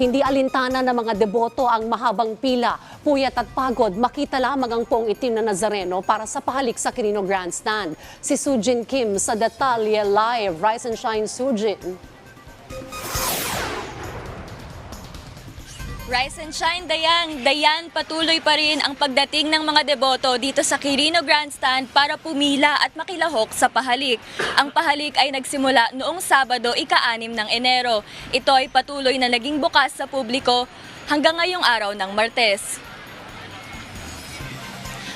Hindi alintana ng mga deboto ang mahabang pila, puyat at pagod. Makita lamang ang poong itim na Nazareno para sa pahalik sa Quirino Grandstand. Si Sujin Kim sa Detalye Live. Rise and shine, Sujin. Rise and shine, Dayan. Dayan, patuloy pa rin ang pagdating ng mga deboto dito sa Quirino Grandstand para pumila at makilahok sa pahalik. Ang pahalik ay nagsimula noong Sabado, ika-6 ng Enero. Ito ay patuloy na naging bukas sa publiko hanggang ngayong araw ng Martes.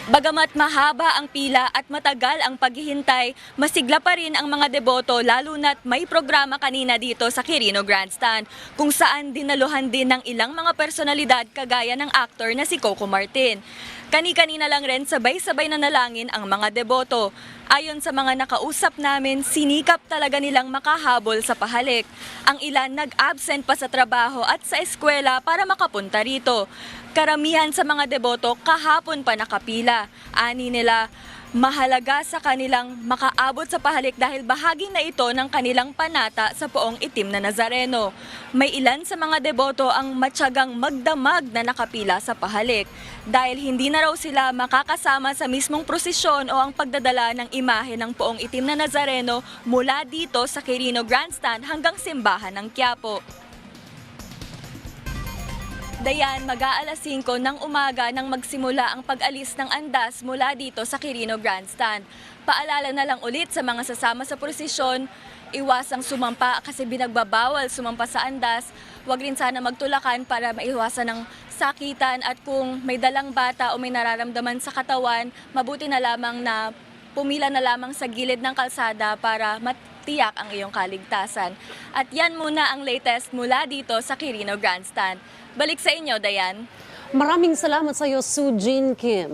Bagamat mahaba ang pila at matagal ang paghihintay, masigla pa rin ang mga deboto lalo na't may programa kanina dito sa Quirino Grandstand kung saan dinaluhan din ng ilang mga personalidad kagaya ng aktor na si Coco Martin. Kani-kanina lang rin sabay-sabay na nalangin ang mga deboto. Ayon sa mga nakausap namin, sinikap talaga nilang makahabol sa pahalik. Ang ilan nag-absent pa sa trabaho at sa eskwela para makapunta rito. Karamihan sa mga deboto kahapon pa nakapila. Ani nila, mahalaga sa kanilang makaabot sa pahalik dahil bahagi na ito ng kanilang panata sa poong itim na Nazareno. May ilan sa mga deboto ang matyagang magdamag na nakapila sa pahalik dahil hindi na raw sila makakasama sa mismong prosesyon o ang pagdadala ng imahe ng poong itim na Nazareno mula dito sa Quirino Grandstand hanggang simbahan ng Quiapo. Dayan, mag-aalas 5 ng umaga nang magsimula ang pag-alis ng andas mula dito sa Quirino Grandstand. Paalala na lang ulit sa mga sasama sa prosesyon, iwasang sumampa kasi binagbabawal sumampa sa andas. Huwag rin sana magtulakan para maiwasan ng sakitan at kung may dalang bata o may nararamdaman sa katawan, mabuti na lamang na pumila na lamang sa gilid ng kalsada para matiyak ang iyong kaligtasan. At yan muna ang latest mula dito sa Quirino Grandstand. Balik sa inyo, Dayan. Maraming salamat sa iyo, Sujin Kim.